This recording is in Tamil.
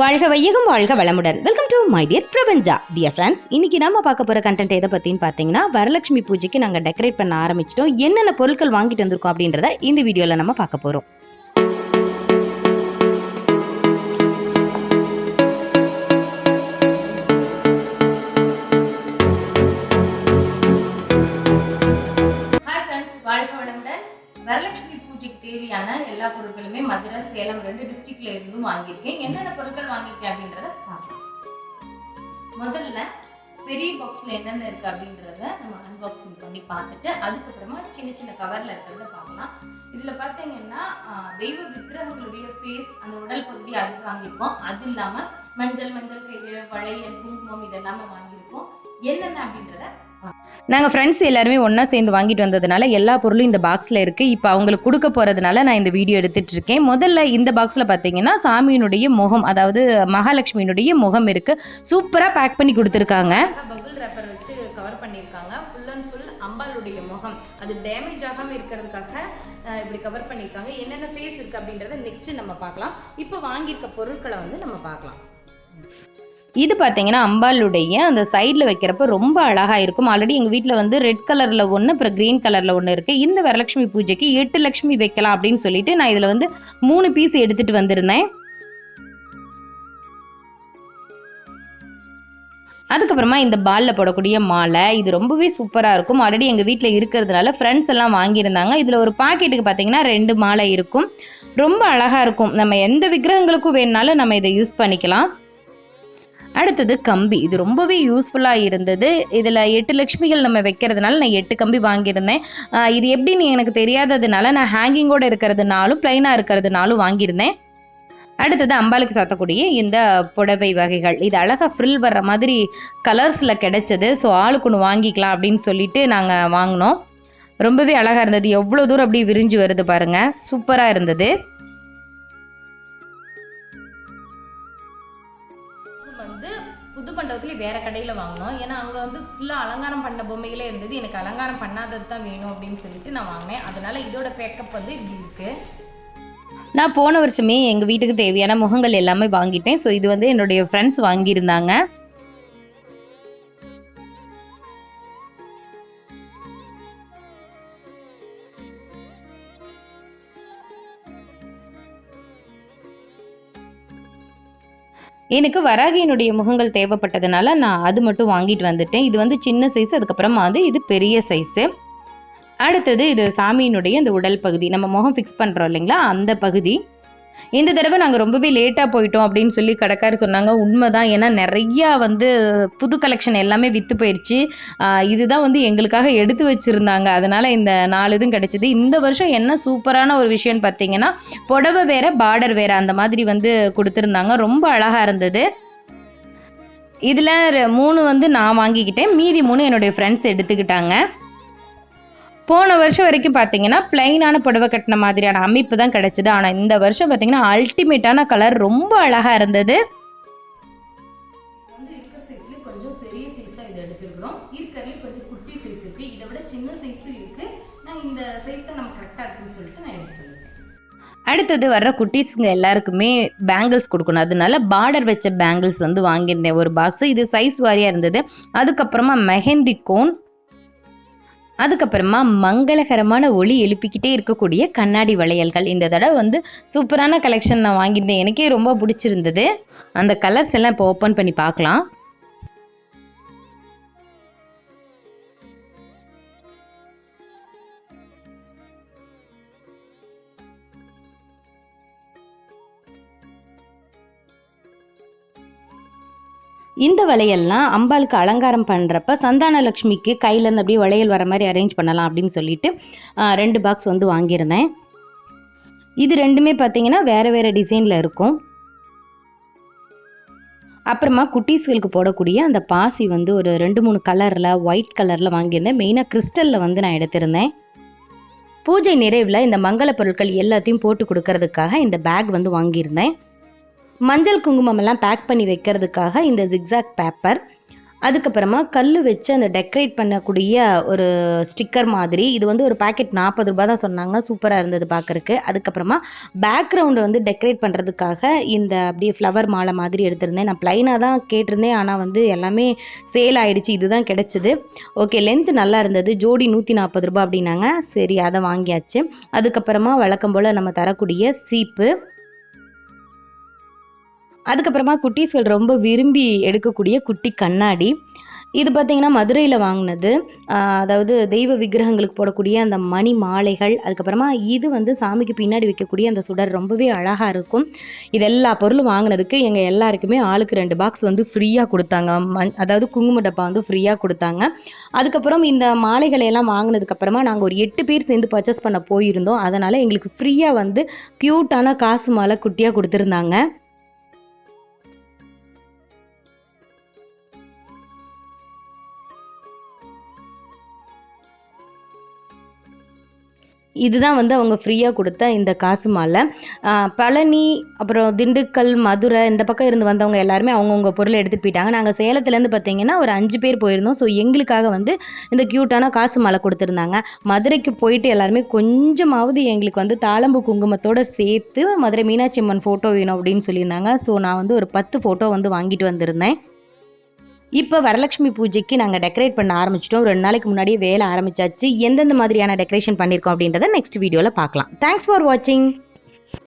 வாழ்க வையகம் வாழ்க வளமுடன். Welcome to my dear Prabanja dear friends இன்னைக்கு நம்ம பார்க்க போகிற கண்டென்ட் எதை பற்றினு பார்த்தீங்கன்னா வரலட்சுமி பூஜைக்கு நாங்கள் டெக்கரேட் பண்ண ஆரம்பிச்சிட்டோம். என்னென்ன பொருட்கள் வாங்கிட்டு வந்திருக்கோம் அப்படின்றத இந்த வீடியோவில் நம்ம பார்க்க போகிறோம் வரலட்சுமி பூஜைக்கு தேவையான எல்லா பொருட்களுமே மதுரை சேலம் ரெண்டு டிஸ்ட்ரிக்ட்ல இருந்தும் வாங்கியிருக்கேன். என்னென்ன பொருட்கள் வாங்கியிருக்கேன் அப்படின்றத பார்க்கலாம். முதல்ல பெரிய பாக்ஸ்ல என்னென்ன இருக்கு அப்படின்றத நம்ம அன்பாக்சிங் பண்ணி பார்த்துட்டு அதுக்கப்புறமா சின்ன சின்ன கவர்ல இருக்கிறத பார்க்கலாம். இதுல பார்த்தீங்கன்னா தெய்வ விக்கிரகங்களுடைய ஃபேஸ் அந்த உடல் பகுதி அது வாங்கியிருக்கோம். அது இல்லாம மஞ்சள் மஞ்சள் கயிறு வளையல் குங்குமம் இதெல்லாமே வாங்கியிருக்கோம். என்னென்ன அப்படின்றத நாங்கள் ஃப்ரெண்ட்ஸ் எல்லாருமே ஒன்றா சேர்ந்து வாங்கிட்டு வந்ததுனால எல்லா பொருளும் இந்த பாக்ஸில் இருக்குது இப்போ அவங்களுக்கு கொடுக்க போகிறதுனால நான் இந்த வீடியோ எடுத்துகிட்டு இருக்கேன். முதல்ல இந்த பாக்ஸில் பார்த்தீங்கன்னா சாமியினுடைய முகம் அதாவது மகாலட்சுமியினுடைய முகம் இருக்குது சூப்பராக பேக் பண்ணி கொடுத்துருக்காங்க. பபுள் ரேப்பர் வச்சு கவர் பண்ணியிருக்காங்க. ஃபுல் அண்ட் ஃபுல் அம்பாளுடைய முகம். அது டேமேஜ் ஆகாமல் இருக்கிறதுக்காக இப்படி கவர் பண்ணியிருக்காங்க. என்னென்ன ஃபேஸ் இருக்குது அப்படின்றத நெக்ஸ்ட்டு நம்ம பார்க்கலாம். இப்போ வாங்கியிருக்க பொருட்களை வந்து நம்ம பார்க்கலாம். இது பார்த்தீங்கன்னா அம்பாளுடைய அந்த சைடில் வைக்கிறப்ப ரொம்ப அழகாக இருக்கும். ஆல்ரெடி எங்கள் வீட்டில் வந்து ரெட் கலரில் ஒன்று அப்புறம் க்ரீன் கலரில் ஒன்று இருக்குது இந்த வரலட்சுமி பூஜைக்கு எட்டு லட்சுமி வைக்கலாம் அப்படின்னு சொல்லிட்டு நான் இதில் வந்து மூணு பீஸ் எடுத்துகிட்டு வந்திருந்தேன். அதுக்கப்புறமா இந்த பாலில் போடக்கூடிய மாலை இது ரொம்பவே சூப்பராக இருக்கும். ஆல்ரெடி எங்கள் வீட்டில் இருக்கிறதுனால ஃப்ரெண்ட்ஸ் எல்லாம் வாங்கியிருந்தாங்க. இதில் ஒரு பாக்கெட்டுக்கு பார்த்தீங்கன்னா ரெண்டு மாலை இருக்கும். ரொம்ப அழகாக இருக்கும். நம்ம எந்த விக்கிரகங்களுக்கும் வேணுனாலும் நம்ம இதை யூஸ் பண்ணிக்கலாம். அடுத்தது கம்பி. இது ரொம்பவே யூஸ்ஃபுல்லாக இருந்தது. இதில் எட்டு லக்ஷ்மிகள் நம்ம வைக்கிறதுனால நான் எட்டு கம்பி வாங்கியிருந்தேன். இது எப்படின்னு எனக்கு தெரியாததுனால நான் ஹேங்கிங்கோட இருக்கிறதுனாலும் ப்ளைனாக இருக்கிறதுனாலும் வாங்கியிருந்தேன். அடுத்தது அம்பாளுக்கு சாத்தக்கூடிய இந்த புடவை வகைகள். இது அழகாக ஃப்ரில் வர்ற மாதிரி கலர்ஸில் கிடைச்சது. ஸோ ஆளுக்கு ஒன்று வாங்கிக்கலாம் அப்படின்னு சொல்லிட்டு நாங்கள் வாங்கினோம். ரொம்பவே அழகாக இருந்தது. எவ்வளோ தூரம் அப்படியே விரிஞ்சு வருது பாருங்கள் சூப்பராக இருந்தது. வந்து புது மண்டபத்துல வேற கடையில வாங்கினோம். ஏன்னா அங்க வந்து ஃபுல்லா அலங்காரம் பண்ண பொம்மைகளே இருந்தது. எனக்கு அலங்காரம் பண்ணாதது தான் வேணும் அப்படின்னு சொல்லிட்டு நான் வாங்கினேன். அதனால இதோட பேக்கப் வந்து இப்படி இருக்கு. நான் போன வருஷமே எங்கள் வீட்டுக்கு தேவையான முகங்கள் எல்லாமே வாங்கிட்டேன். ஸோ இது வந்து என்னுடைய ஃப்ரெண்ட்ஸ் வாங்கியிருந்தாங்க. எனக்கு வராகியினுடைய முகங்கள் தேவைப்பட்டதுனால நான் அது மட்டும் வாங்கிட்டு வந்துட்டேன். இது வந்து சின்ன சைஸ் அதுக்கப்புறமா வந்து இது பெரிய சைஸு அடுத்தது இது சாமியினுடைய இந்த உடல் பகுதி. நம்ம முகம் ஃபிக்ஸ் பண்ணுறோம் இல்லைங்களா? அந்த பகுதி. இந்த தடவை நாங்கள் ரொம்பவே லேட்டாக போயிட்டோம் அப்படின்னு சொல்லி கடைக்காரர் சொன்னாங்க. உண்மை தான் ஏன்னா நிறையா வந்து புது கலெக்ஷன் எல்லாமே விற்று போயிடுச்சு இதுதான் வந்து எங்களுக்காக எடுத்து வச்சுருந்தாங்க. அதனால் இந்த நாலு இதுவும் கிடச்சிது. இந்த வருஷம் என்ன சூப்பரான ஒரு விஷயம்னு பார்த்தீங்கன்னா புடவை வேற பார்டர் வேற அந்த மாதிரி வந்து கொடுத்துருந்தாங்க. ரொம்ப அழகாக இருந்தது. இதில் மூணு வந்து நான் வாங்கிக்கிட்டேன். மீதி மூணு என்னுடைய ஃப்ரெண்ட்ஸ் எடுத்துக்கிட்டாங்க. போன வருஷம் வரைக்கும் பார்த்தீங்கன்னா பிளைனான புடவை கட்டின மாதிரியான அமைப்பு தான் கிடைச்சது. ஆனால் இந்த வருஷம் பார்த்தீங்கன்னா அல்டிமேட்டான கலர் ரொம்ப அழகாக இருந்தது. அடுத்தது வர்ற குட்டீஸுங்க எல்லாருக்குமே பேங்கிள்ஸ் கொடுக்கணும். அதனால பார்டர் வச்ச பேங்கிள்ஸ் வந்து வாங்கியிருந்தேன். ஒரு பாக்ஸ் இது சைஸ் வாரியாக இருந்தது. அதுக்கப்புறமா மெஹந்தி கோன் அதுக்கப்புறமா மங்களகரமான ஒளி எழுப்பிக்கிட்டே இருக்கக்கூடிய கண்ணாடி வளையல்கள். இந்த தடவை வந்து சூப்பரான கலெக்ஷன் நான் வாங்கியிருந்தேன். எனக்கே ரொம்ப பிடிச்சிருந்தது. அந்த கலர்ஸ் எல்லாம் இப்போ ஓப்பன் பண்ணி பார்க்கலாம். இந்த வளையல்லாம் அம்பாளுக்கு அலங்காரம் பண்ணுறப்ப சந்தான லக்ஷ்மிக்கு கையிலேருந்து அப்படியே வளையல் வர மாதிரி அரேஞ்ச் பண்ணலாம் அப்படின்னு சொல்லிட்டு ரெண்டு பாக்ஸ் வந்து வாங்கியிருந்தேன். இது ரெண்டுமே பார்த்தீங்கன்னா வேறு வேறு டிசைனில் இருக்கும். அப்புறமா குட்டீஸ்களுக்கு போடக்கூடிய அந்த பாசி வந்து ஒரு ரெண்டு மூணு கலரில் ஒயிட் கலரில் வாங்கியிருந்தேன். மெயினாக கிறிஸ்டலில் வந்து நான் எடுத்திருந்தேன். பூஜை நிறைவில் இந்த மங்கள பொருட்கள் எல்லாத்தையும் போட்டு கொடுக்கறதுக்காக இந்த பேக் வந்து வாங்கியிருந்தேன். மஞ்சள் குங்குமம் எல்லாம் பேக் பண்ணி வைக்கிறதுக்காக இந்த ஜிக்ஸாக் பேப்பர் அதுக்கப்புறமா கல் வச்சு அந்த டெக்கரேட் பண்ணக்கூடிய ஒரு ஸ்டிக்கர் மாதிரி. இது வந்து ஒரு பேக்கெட் நாற்பது ரூபா தான் சொன்னாங்க. சூப்பராக இருந்தது பார்க்குறக்கு அதுக்கப்புறமா பேக்ரவுண்டை வந்து டெக்கரேட் பண்ணுறதுக்காக இந்த அப்படியே ஃப்ளவர் மாலை மாதிரி எடுத்திருந்தேன். நான் ப்ளைனாக தான் கேட்டிருந்தேன். ஆனால் வந்து எல்லாமே சேல் ஆகிடுச்சு இதுதான் கிடச்சிது. ஓகே லென்த் நல்லா இருந்தது. ஜோடி நூற்றி நாற்பது ரூபா அப்படின்னாங்க. சரி அதை வாங்கியாச்சு. அதுக்கப்புறமா வழக்கம் போல் நம்ம தரக்கூடிய சீப்பு. அதுக்கப்புறமா குட்டீஸ்கள் ரொம்ப விரும்பி எடுக்கக்கூடிய குட்டி கண்ணாடி. இது பார்த்திங்கன்னா மதுரையில் வாங்கினது. அதாவது தெய்வ விக்கிரகங்களுக்கு போடக்கூடிய அந்த மணி மாலைகள் அதுக்கப்புறமா இது வந்து சாமிக்கு பின்னாடி வைக்கக்கூடிய அந்த சுடர் ரொம்பவே அழகாக இருக்கும். இது எல்லா பொருளும் வாங்கினதுக்கு எங்கள் எல்லாருக்குமே ஆளுக்கு ரெண்டு பாக்ஸ் வந்து ஃப்ரீயாக கொடுத்தாங்க. மண் அதாவது குங்கும டப்பா வந்து ஃப்ரீயாக கொடுத்தாங்க. அதுக்கப்புறம் இந்த மாலைகளை எல்லாம் வாங்கினதுக்கப்புறமா நாங்கள் ஒரு எட்டு பேர் சேர்ந்து பர்ச்சேஸ் பண்ண போயிருந்தோம். அதனால் எங்களுக்கு ஃப்ரீயாக வந்து க்யூட்டான காசு மாலை குட்டியாக கொடுத்துருந்தாங்க. இதுதான் வந்து அவங்க ஃப்ரீயாக கொடுத்த இந்த காசு மாலை. பழனி அப்புறம் திண்டுக்கல் மதுரை இந்த பக்கம் இருந்து வந்தவங்க எல்லாருமே அவங்கவுங்க பொருளை எடுத்துகிட்டு போயிட்டாங்க. நாங்கள் சேலத்துலேருந்து பார்த்தீங்கன்னா ஒரு அஞ்சு பேர் போயிருந்தோம். ஸோ எங்களுக்காக வந்து இந்த க்யூட்டான காசு மாலை கொடுத்துருந்தாங்க. மதுரைக்கு போயிட்டு எல்லாருமே கொஞ்சமாவது எங்களுக்கு வந்து தாளம்பு குங்குமத்தோட சேர்த்து மதுரை மீனாட்சி அம்மன் ஃபோட்டோ வேணும் அப்படின்னு சொல்லியிருந்தாங்க. ஸோ நான் வந்து ஒரு பத்து ஃபோட்டோ வந்து வாங்கிட்டு வந்திருந்தேன். இப்போ வரலட்சுமி பூஜைக்கு நாங்கள் டெக்கரேட் பண்ண ஆரம்பிச்சிட்டோம். ரெண்டு நாளைக்கு முன்னாடியே வேலை ஆரம்பிச்சாச்சு. எந்தெந்த மாதிரியான டெக்கரேஷன் பண்ணியிருக்கோம் அப்படின்றத நெக்ஸ்ட் வீடியோவில் பார்க்கலாம். தேங்க்ஸ் ஃபார் வாட்சிங்